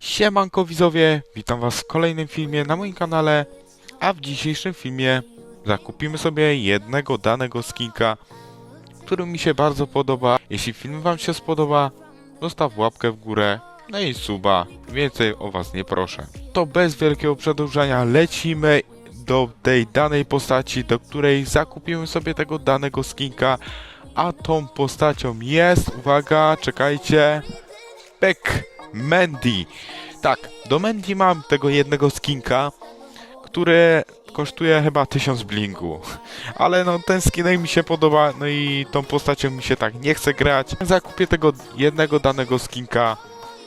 Siemanko widzowie, witam was w kolejnym filmie na moim kanale, a w dzisiejszym filmie zakupimy sobie jednego danego skinka, który mi się bardzo podoba. Jeśli film wam się spodoba, zostaw łapkę w górę, no i suba, więcej o was nie proszę. To bez wielkiego przedłużania lecimy do tej danej postaci, do której zakupimy sobie tego danego skinka, a tą postacią jest, uwaga, czekajcie, Beck Mandy. Tak, do Mandy mam tego jednego skinka, który kosztuje chyba 1000 blingu. Ale no ten skinek mi się podoba, no i tą postacią mi się tak nie chce grać. Zakupię tego jednego danego skinka,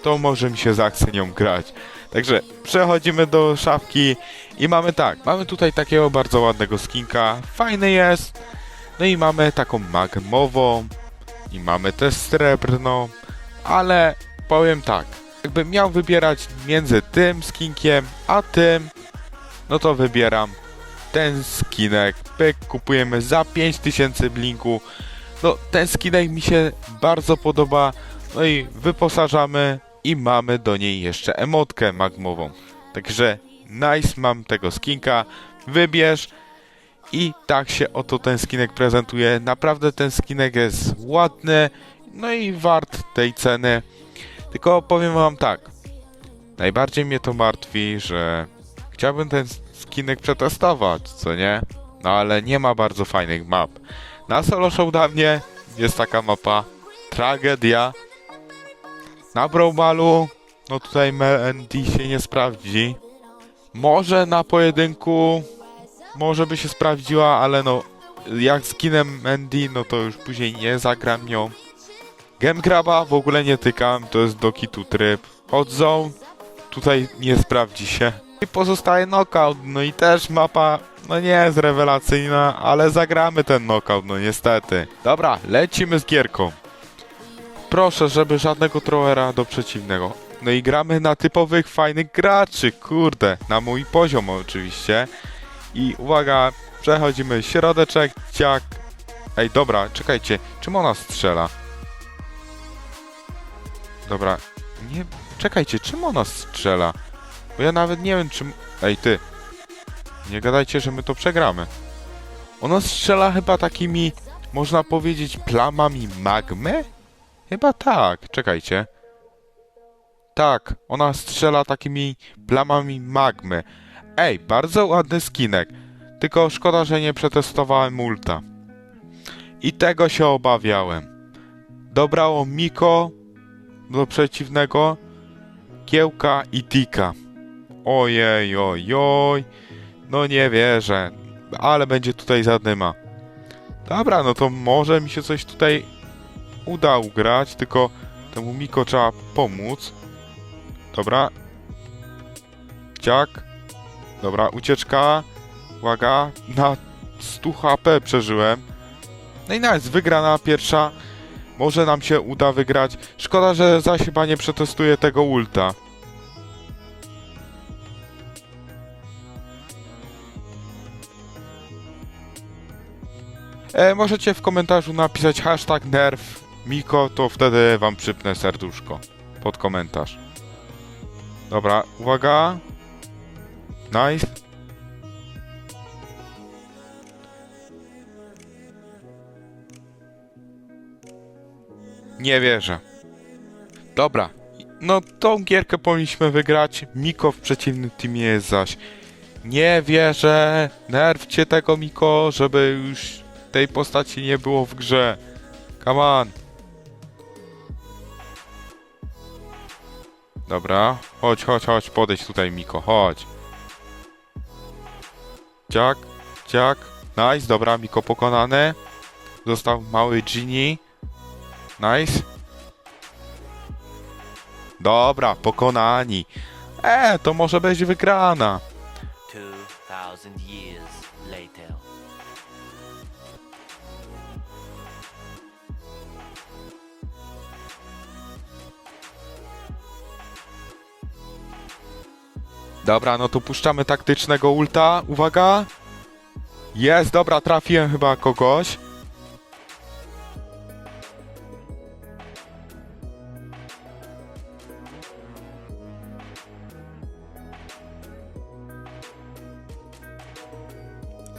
to może mi się zachce nią grać. Także przechodzimy do szafki i mamy tak, mamy tutaj takiego bardzo ładnego skinka, fajny jest. No i mamy taką magmową i mamy też srebrną, ale powiem tak, jakbym miał wybierać między tym skinkiem a tym, no to wybieram ten skinek. Pyk, kupujemy za 5000 blinku. No, ten skinek mi się bardzo podoba. No i wyposażamy i mamy do niej jeszcze emotkę magmową. Także nice, mam tego skinka. Wybierz. I tak się oto ten skinek prezentuje. Naprawdę ten skinek jest ładny. No i wart tej ceny. Tylko powiem wam tak. Najbardziej mnie to martwi, że chciałbym ten skinek przetestować, co nie? No ale nie ma bardzo fajnych map. Na solo showdownie jest taka mapa Tragedia. Na Browmalu no tutaj Mendy się nie sprawdzi. Może na pojedynku może by się sprawdziła, ale no jak zginę Mandy, no to już później nie zagram nią. Game Graba w ogóle nie tykam, to jest do kitu tryb. Hot tutaj nie sprawdzi się. I pozostaje knockout, no i też mapa, no nie jest rewelacyjna, ale zagramy ten knockout, no niestety. Dobra, lecimy z gierką. Proszę, żeby żadnego throwera do przeciwnego. No i gramy na typowych, fajnych graczy, kurde, na mój poziom oczywiście. I uwaga, przechodzimy środeczek, ciak. Ej, dobra, czekajcie, czym ona strzela? Dobra, nie, czekajcie, czym ona strzela? Bo ja nawet nie wiem, czym... Ej, ty. Nie gadajcie, że my to przegramy. Ona strzela chyba takimi, można powiedzieć, plamami magmy? Chyba tak, czekajcie. Tak, ona strzela takimi plamami magmy. Ej, bardzo ładny skinek. Tylko szkoda, że nie przetestowałem multa. I tego się obawiałem. Dobrało Miko do przeciwnego, Kiełka i Tika. Ojej, ojoj. No nie wierzę. Ale będzie tutaj zadyma. Dobra, no to może mi się coś tutaj uda ugrać, tylko temu Miko trzeba pomóc. Dobra. Ciak. Dobra, ucieczka. Uwaga, na 100 HP przeżyłem. No i nice, wygrana pierwsza. Może nam się uda wygrać. Szkoda, że zaś chyba nie przetestuję tego ulta. E, możecie w komentarzu napisać hashtag nerf Miko, to wtedy wam przypnę serduszko pod komentarz. Dobra, uwaga. Nice. Nie wierzę. Dobra. No tą gierkę powinniśmy wygrać. Miko w przeciwnym teamie jest zaś. Nie wierzę. Nerwcie tego Miko, żeby już tej postaci nie było w grze. Come on. Dobra. Chodź, chodź, chodź. Podejdź tutaj Miko. Chodź. Ciak, ciak. Nice. Dobra, Miko pokonany. Został mały Genie. Nice. Dobra, pokonani. E, to może być wygrana. 2000 years later. Dobra, no to puszczamy taktycznego ulta. Uwaga. Jest, dobra, trafiłem chyba kogoś.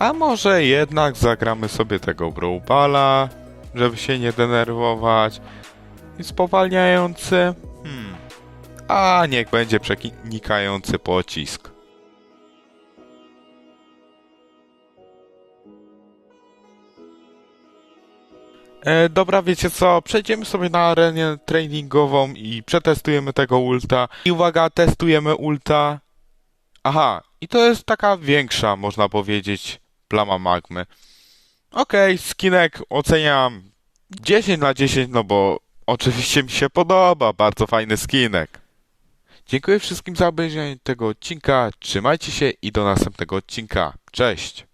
A może jednak zagramy sobie tego Brawlballa, żeby się nie denerwować. I spowalniający? Hmm. A niech będzie przenikający pocisk. E, dobra, wiecie co? Przejdziemy sobie na arenę treningową i przetestujemy tego ulta. I uwaga, testujemy ulta. Aha, i to jest taka większa, można powiedzieć, plama magmy. Okej, skinek oceniam 10 na 10, no bo oczywiście mi się podoba, bardzo fajny skinek. Dziękuję wszystkim za obejrzenie tego odcinka, trzymajcie się i do następnego odcinka. Cześć!